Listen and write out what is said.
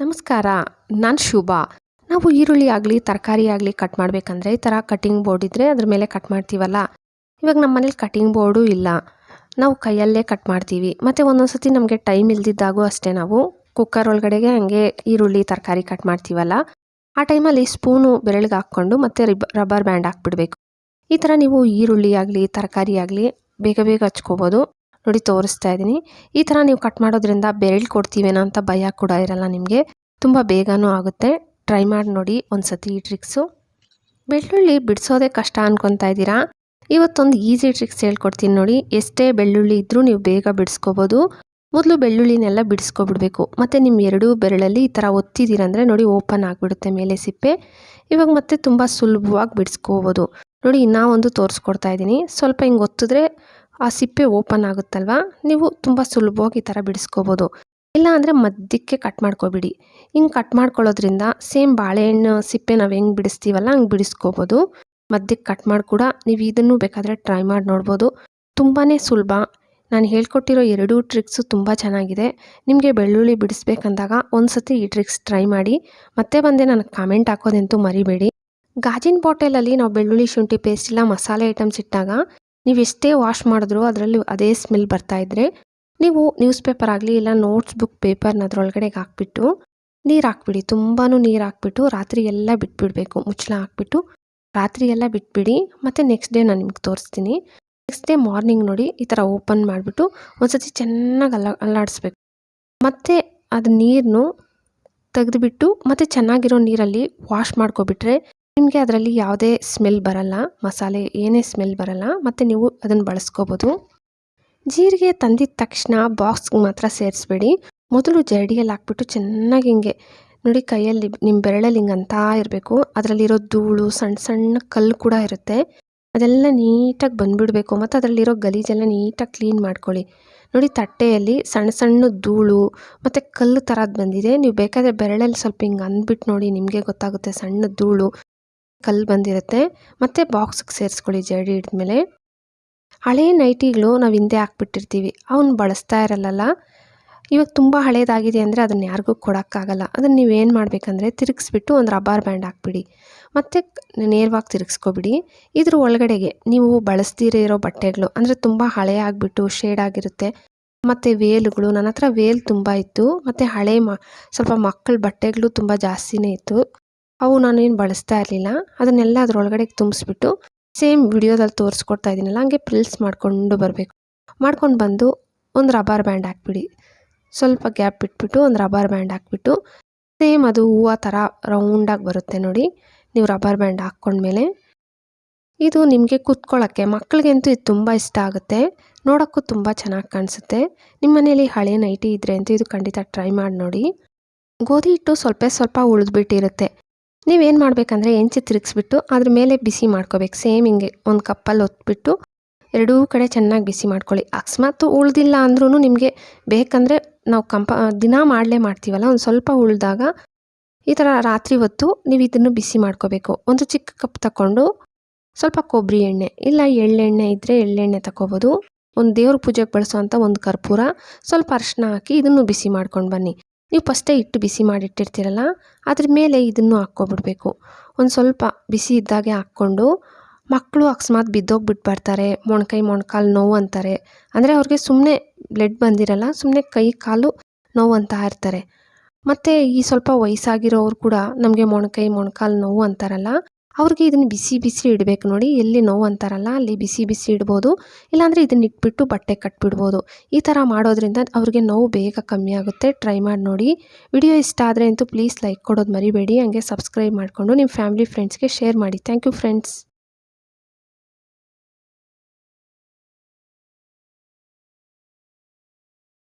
ನಮಸ್ಕಾರ, ನಾನು ಶುಭ. ನಾವು ಈರುಳ್ಳಿ ಆಗಲಿ, ತರಕಾರಿ ಆಗಲಿ ಕಟ್ ಮಾಡಬೇಕಂದ್ರೆ ಈ ಥರ ಕಟ್ಟಿಂಗ್ ಬೋರ್ಡ್ ಇದ್ದರೆ ಅದ್ರ ಮೇಲೆ ಕಟ್ ಮಾಡ್ತೀವಲ್ಲ? ಇವಾಗ ನಮ್ಮ ಮನೇಲಿ ಕಟ್ಟಿಂಗ್ ಬೋರ್ಡು ಇಲ್ಲ. ನಾವು ಕೈಯಲ್ಲೇ ಕಟ್ ಮಾಡ್ತೀವಿ. ಮತ್ತು ಒಂದೊಂದು ಸತಿ ನಮಗೆ ಟೈಮ್ ಇಲ್ದಿದ್ದಾಗೂ ಅಷ್ಟೇ ನಾವು ಕುಕ್ಕರ್ ಒಳಗಡೆಗೆ ಹಂಗೆ ಈರುಳ್ಳಿ, ತರಕಾರಿ ಕಟ್ ಮಾಡ್ತೀವಲ್ಲ? ಆ ಟೈಮಲ್ಲಿ ಸ್ಪೂನು ಬೆರಳಿಗೆ ಹಾಕ್ಕೊಂಡು ಮತ್ತು ರಿಬ್ ರಬ್ಬರ್ ಬ್ಯಾಂಡ್ ಹಾಕ್ಬಿಡ್ಬೇಕು. ಈ ಥರ ನೀವು ಈರುಳ್ಳಿ ಆಗಲಿ, ತರಕಾರಿ ಆಗಲಿ ಬೇಗ ಬೇಗ ಹಚ್ಕೋಬೋದು. ನೋಡಿ ತೋರಿಸ್ತಾ ಇದ್ದೀನಿ. ಈ ಥರ ನೀವು ಕಟ್ ಮಾಡೋದ್ರಿಂದ ಬೆರಳು ಕೊಡ್ತೀವೇನೋ ಅಂತ ಭಯ ಕೂಡ ಇರಲ್ಲ ನಿಮಗೆ. ತುಂಬ ಬೇಗನೂ ಆಗುತ್ತೆ. ಟ್ರೈ ಮಾಡಿ ನೋಡಿ ಒಂದು ಸತಿ ಈ ಟ್ರಿಕ್ಸು ಬೆಳ್ಳುಳ್ಳಿ ಬಿಡಿಸೋದೇ ಕಷ್ಟ ಅನ್ಕೊತಾ ಇದ್ದೀರಾ? ಇವತ್ತೊಂದು ಈಸಿ ಟ್ರಿಕ್ಸ್ ಹೇಳ್ಕೊಡ್ತೀನಿ ನೋಡಿ. ಎಷ್ಟೇ ಬೆಳ್ಳುಳ್ಳಿ ಇದ್ದರೂ ನೀವು ಬೇಗ ಬಿಡಿಸ್ಕೋಬೋದು. ಮೊದಲು ಬೆಳ್ಳುಳ್ಳಿನೆಲ್ಲ ಬಿಡಿಸ್ಕೊಬಿಡ್ಬೇಕು. ಮತ್ತು ನಿಮ್ಮ ಎರಡೂ ಬೆರಳಲ್ಲಿ ಈ ಥರ ಒತ್ತಿದ್ದೀರಂದರೆ ನೋಡಿ ಓಪನ್ ಆಗಿಬಿಡುತ್ತೆ ಮೇಲೆ ಸಿಪ್ಪೆ. ಇವಾಗ ಮತ್ತೆ ತುಂಬ ಸುಲಭವಾಗಿ ಬಿಡಿಸ್ಕೋಬೋದು. ನೋಡಿ ಇನ್ನೂ ಒಂದು ತೋರಿಸ್ಕೊಡ್ತಾ ಇದ್ದೀನಿ. ಸ್ವಲ್ಪ ಹಿಂಗೆ ಒತ್ತಿದ್ರೆ ಆ ಸಿಪ್ಪೆ ಓಪನ್ ಆಗುತ್ತಲ್ವ? ನೀವು ತುಂಬ ಸುಲಭವಾಗಿ ಈ ಥರ ಬಿಡಿಸ್ಕೋಬೋದು. ಇಲ್ಲ ಅಂದರೆ ಮಧ್ಯಕ್ಕೆ ಕಟ್ ಮಾಡ್ಕೊಬಿಡಿ. ಹಿಂಗೆ ಕಟ್ ಮಾಡ್ಕೊಳ್ಳೋದ್ರಿಂದ ಸೇಮ್ ಬಾಳೆಹಣ್ಣು, ಸಿಪ್ಪೆ ನಾವು ಹೆಂಗೆ ಬಿಡಿಸ್ತೀವಲ್ಲ ಹಂಗೆ ಬಿಡಿಸ್ಕೋಬೋದು. ಮಧ್ಯಕ್ಕೆ ಕಟ್ ಮಾಡಿ ಕೂಡ ನೀವು ಇದನ್ನು ಬೇಕಾದರೆ ಟ್ರೈ ಮಾಡಿ ನೋಡ್ಬೋದು. ತುಂಬಾ ಸುಲಭ. ನಾನು ಹೇಳ್ಕೊಟ್ಟಿರೋ ಎರಡೂ ಟ್ರಿಕ್ಸು ತುಂಬ ಚೆನ್ನಾಗಿದೆ. ನಿಮಗೆ ಬೆಳ್ಳುಳ್ಳಿ ಬಿಡಿಸ್ಬೇಕಂದಾಗ ಒಂದು ಸತಿ ಈ ಟ್ರಿಕ್ಸ್ ಟ್ರೈ ಮಾಡಿ. ಮತ್ತೆ ಬಂದೆ ನನಗೆ ಕಾಮೆಂಟ್ ಹಾಕೋದಂತೂ ಮರಿಬೇಡಿ. ಗಾಜಿನ ಬಾಟಲಲ್ಲಿ ನಾವು ಬೆಳ್ಳುಳ್ಳಿ, ಶುಂಠಿ ಪೇಸ್ಟ್ ಇಲ್ಲ, ಮಸಾಲೆ ಐಟಮ್ಸ್ ಇಟ್ಟಾಗ ನೀವು ಎಷ್ಟೇ ವಾಶ್ ಮಾಡಿದ್ರೂ ಅದರಲ್ಲಿ ಅದೇ ಸ್ಮೆಲ್ ಬರ್ತಾ ಇದ್ದರೆ ನೀವು ನ್ಯೂಸ್ ಪೇಪರ್ ಆಗಲಿ ಇಲ್ಲ ನೋಟ್ಸ್ ಬುಕ್ ಪೇಪರ್ನ ಅದರೊಳಗಡೆಗೆ ಹಾಕ್ಬಿಟ್ಟು ನೀರು ಹಾಕ್ಬಿಡಿ. ತುಂಬಾ ನೀರು ಹಾಕ್ಬಿಟ್ಟು ರಾತ್ರಿ ಎಲ್ಲ ಬಿಟ್ಬಿಡಬೇಕು. ಮುಚ್ಚಳ ಹಾಕ್ಬಿಟ್ಟು ರಾತ್ರಿ ಎಲ್ಲ ಬಿಟ್ಬಿಡಿ. ಮತ್ತು ನೆಕ್ಸ್ಟ್ ಡೇ ನಾನು ನಿಮ್ಗೆ ತೋರಿಸ್ತೀನಿ. ನೆಕ್ಸ್ಟ್ ಡೇ ಮಾರ್ನಿಂಗ್ ನೋಡಿ ಈ ಥರ ಓಪನ್ ಮಾಡಿಬಿಟ್ಟು ಒಂದ್ಸತಿ ಚೆನ್ನಾಗಿ ಅಲ್ಲ ಅಲ್ಲಾಡಿಸ್ಬೇಕು. ಮತ್ತು ಅದು ನೀರನ್ನು ತೆಗೆದುಬಿಟ್ಟು ಮತ್ತು ಚೆನ್ನಾಗಿರೋ ನೀರಲ್ಲಿ ವಾಶ್ ಮಾಡ್ಕೊಬಿಟ್ರೆ ನಿಮಗೆ ಅದರಲ್ಲಿ ಯಾವುದೇ ಸ್ಮೆಲ್ ಬರಲ್ಲ, ಮಸಾಲೆ ಏನೇ ಸ್ಮೆಲ್ ಬರಲ್ಲ, ಮತ್ತು ನೀವು ಅದನ್ನು ಬಳಸ್ಕೋಬೋದು. ಜೀರಿಗೆ ತಂದಿದ ತಕ್ಷಣ ಬಾಕ್ಸ್ಗೆ ಮಾತ್ರ ಸೇರಿಸ್ಬೇಡಿ. ಮೊದಲು ಜರಡಿಯಲ್ಲಿ ಹಾಕ್ಬಿಟ್ಟು ಚೆನ್ನಾಗಿ ಹಿಂಗೆ, ನೋಡಿ ಕೈಯಲ್ಲಿ ನಿಮ್ಮ ಬೆರಳಲ್ಲಿ ಹಿಂಗೆ ಅಂತ ಇರಬೇಕು. ಅದರಲ್ಲಿರೋ ಧೂಳು ಸಣ್ಣ ಸಣ್ಣ ಕಲ್ಲು ಕೂಡ ಇರುತ್ತೆ. ಅದೆಲ್ಲ ನೀಟಾಗಿ ಬಂದುಬಿಡಬೇಕು. ಮತ್ತು ಅದರಲ್ಲಿರೋ ಗಲೀಜೆಲ್ಲ ನೀಟಾಗಿ ಕ್ಲೀನ್ ಮಾಡ್ಕೊಳ್ಳಿ. ನೋಡಿ ತಟ್ಟೆಯಲ್ಲಿ ಸಣ್ಣ ಸಣ್ಣ ಧೂಳು, ಮತ್ತು ಕಲ್ಲು ಥರದ್ದು ಬಂದಿದೆ. ನೀವು ಬೇಕಾದರೆ ಬೆರಳಲ್ಲಿ ಸ್ವಲ್ಪ ಹಿಂಗೆ ಅಂದ್ಬಿಟ್ಟು ನೋಡಿ ನಿಮಗೆ ಗೊತ್ತಾಗುತ್ತೆ ಸಣ್ಣ ಧೂಳು. ಕಲ್ಲು ಬಂದಿರುತ್ತೆ. ಮತ್ತು ಬಾಕ್ಸಿಗೆ ಸೇರಿಸ್ಕೊಳ್ಳಿ ಹಿಡಿದ ಹಿಡಿದ್ಮೇಲೆ. ಹಳೆ ನೈಟಿಗಳು ನಾವು ಹಿಂದೆ ಹಾಕ್ಬಿಟ್ಟಿರ್ತೀವಿ. ಅವನ್ನ ಬಳಸ್ತಾ ಇರಲ್ಲಲ್ಲ. ಇವಾಗ ತುಂಬ ಹಳೇದಾಗಿದೆ ಅಂದರೆ ಅದನ್ನು ಯಾರಿಗೂ ಕೊಡೋಕ್ಕಾಗಲ್ಲ. ಅದನ್ನು ನೀವೇನು ಮಾಡಬೇಕಂದ್ರೆ ತಿರುಗಿಸ್ಬಿಟ್ಟು ಒಂದು ರಬ್ಬರ್ ಬ್ಯಾಂಡ್ ಹಾಕ್ಬಿಡಿ. ಮತ್ತು ನೇರವಾಗಿ ತಿರುಗಿಸ್ಕೊಬಿಡಿ. ಇದ್ರ ಒಳಗಡೆಗೆ ನೀವು ಬಳಸ್ತೀರೇ ಇರೋ ಬಟ್ಟೆಗಳು ಅಂದರೆ ತುಂಬ ಹಳೆ ಆಗಿಬಿಟ್ಟು ಶೇಡ್ ಆಗಿರುತ್ತೆ. ಮತ್ತು ವೇಲುಗಳು ನನ್ನ ಹತ್ರ ವೇಲ್ ತುಂಬ ಇತ್ತು. ಮತ್ತು ಹಳೆ ಮ, ಸ್ವಲ್ಪ ಮಕ್ಕಳ ಬಟ್ಟೆಗಳು ತುಂಬ ಜಾಸ್ತಿನೇ ಇತ್ತು. ಅವು ನಾನೇನು ಬಳಸ್ತಾ ಇರಲಿಲ್ಲ. ಅದನ್ನೆಲ್ಲ ಅದರೊಳಗಡೆ ತುಂಬಿಸ್ಬಿಟ್ಟು ಸೇಮ್ ವಿಡಿಯೋದಲ್ಲಿ ತೋರಿಸ್ಕೊಡ್ತಾ ಇದ್ದೀನಲ್ಲ, ಹಂಗೆ ಪ್ರಿಲ್ಸ್ ಮಾಡಿಕೊಂಡು ಬರಬೇಕು. ಮಾಡ್ಕೊಂಡು ಬಂದು ಒಂದು ರಬ್ಬರ್ ಬ್ಯಾಂಡ್ ಹಾಕ್ಬಿಡಿ. ಸ್ವಲ್ಪ ಗ್ಯಾಪ್ ಬಿಟ್ಬಿಟ್ಟು ಒಂದು ರಬ್ಬರ್ ಬ್ಯಾಂಡ್ ಹಾಕ್ಬಿಟ್ಟು, ಸೇಮ್ ಅದು ಹೂವು ಥರ ರೌಂಡಾಗಿ ಬರುತ್ತೆ ನೋಡಿ. ನೀವು ರಬ್ಬರ್ ಬ್ಯಾಂಡ್ ಹಾಕ್ಕೊಂಡ್ಮೇಲೆ. ಇದು ನಿಮಗೆ ಕುತ್ಕೊಳ್ಳೋಕ್ಕೆ ಮಕ್ಕಳಿಗಂತೂ ಇದು ತುಂಬ ಇಷ್ಟ ಆಗುತ್ತೆ. ನೋಡೋಕ್ಕೂ ತುಂಬ ಚೆನ್ನಾಗಿ ಕಾಣಿಸುತ್ತೆ. ನಿಮ್ಮ ಮನೇಲಿ ಹಳೆ ನೈಟಿ ಇದ್ದರೆ ಅಂತೂ ಇದು ಖಂಡಿತ ಟ್ರೈ ಮಾಡಿ ನೋಡಿ. ಗೋಧಿ ಹಿಟ್ಟು ಸ್ವಲ್ಪ ಸ್ವಲ್ಪ ಉಳಿದ್ಬಿಟ್ಟಿರುತ್ತೆ. ನೀವೇನು ಮಾಡಬೇಕಂದ್ರೆ ಹೆಂಚು ತಿರುಗಿಸ್ಬಿಟ್ಟು ಅದ್ರ ಮೇಲೆ ಬಿಸಿ ಮಾಡ್ಕೋಬೇಕು. ಸೇಮ್ ಹಿಂಗೆ ಒಂದು ಕಪ್ಪಲ್ಲಿ ಒತ್ಬಿಟ್ಟು ಎರಡೂ ಕಡೆ ಚೆನ್ನಾಗಿ ಬಿಸಿ ಮಾಡ್ಕೊಳ್ಳಿ. ಅಕಸ್ಮಾತ್ ಉಳ್ದಿಲ್ಲ ಅಂದ್ರೂ ನಿಮಗೆ ಬೇಕಂದರೆ ನಾವು ಕಂಪ, ದಿನ ಮಾಡಲೇ ಮಾಡ್ತೀವಲ್ಲ, ಒಂದು ಸ್ವಲ್ಪ ಉಳಿದಾಗ ಈ ಥರ ರಾತ್ರಿ ಹೊತ್ತು ನೀವು ಇದನ್ನು ಬಿಸಿ ಮಾಡ್ಕೋಬೇಕು. ಒಂದು ಚಿಕ್ಕ ಕಪ್ ತಗೊಂಡು ಸ್ವಲ್ಪ ಕೊಬ್ಬರಿ ಎಣ್ಣೆ, ಇಲ್ಲ ಎಳ್ಳೆಣ್ಣೆ ಇದ್ದರೆ ಎಳ್ಳೆಣ್ಣೆ ತಗೋಬೋದು ಒಂದು ದೇವ್ರ ಪೂಜೆಗೆ ಬಳಸುವಂಥ ಒಂದು ಕರ್ಪೂರ, ಸ್ವಲ್ಪ ಅರಿಶಿನ ಹಾಕಿ ಇದನ್ನು ಬಿಸಿ ಮಾಡ್ಕೊಂಡು ಬನ್ನಿ. ನೀವು ಫಸ್ಟೇ ಇಟ್ಟು ಬಿಸಿ ಮಾಡಿಟ್ಟಿರ್ತೀರಲ್ಲ, ಅದ್ರ ಮೇಲೆ ಇದನ್ನು ಹಾಕ್ಕೊಬಿಡ್ಬೇಕು. ಒಂದು ಸ್ವಲ್ಪ ಬಿಸಿ ಇದ್ದಾಗೆ ಹಾಕ್ಕೊಂಡು, ಮಕ್ಕಳು ಅಕಸ್ಮಾತ್ ಬಿದ್ದೋಗ್ಬಿಟ್ಟು ಬರ್ತಾರೆ, ಮೊಣಕೈ ಮೊಣಕಾಲು ನೋವು ಅಂತಾರೆ. ಅಂದರೆ ಅವ್ರಿಗೆ ಸುಮ್ಮನೆ ಬ್ಲಡ್ ಬಂದಿರಲ್ಲ ಸುಮ್ಮನೆ ಕೈ ಕಾಲು ನೋವು ಅಂತ ಇರ್ತಾರೆ. ಮತ್ತು ಈ ಸ್ವಲ್ಪ ವಯಸ್ಸಾಗಿರೋರು ಕೂಡ ನಮಗೆ ಮೊಣಕೈ ಮೊಣಕಾಲು ನೋವು ಅಂತಾರಲ್ಲ ಅವ್ರಿಗೆ ಇದನ್ನು ಬಿಸಿ ಬಿಸಿ ಇಡಬೇಕು ನೋಡಿ. ಎಲ್ಲಿ ನೋವು ಅಂತಾರಲ್ಲ, ಅಲ್ಲಿ ಬಿಸಿ ಬಿಸಿ ಇಡ್ಬೋದು. ಇಲ್ಲಾಂದರೆ ಇದನ್ನ ಇಟ್ಬಿಟ್ಟು ಬಟ್ಟೆ ಕಟ್ಬಿಡ್ಬೋದು. ಈ ಥರ ಮಾಡೋದ್ರಿಂದ ಅವ್ರಿಗೆ ನೋವು ಬೇಗ ಕಮ್ಮಿ ಆಗುತ್ತೆ. ಟ್ರೈ ಮಾಡಿ ನೋಡಿ. ವಿಡಿಯೋ ಇಷ್ಟ ಆದರೆ ಅಂತೂ ಪ್ಲೀಸ್ ಲೈಕ್ ಕೊಡೋದು ಮರಿಬೇಡಿ. ಹಂಗೆ ಸಬ್ಸ್ಕ್ರೈಬ್ ಮಾಡಿಕೊಂಡು ನಿಮ್ಮ ಫ್ಯಾಮಿಲಿ ಫ್ರೆಂಡ್ಸ್ಗೆ ಶೇರ್ ಮಾಡಿ. Thank you friends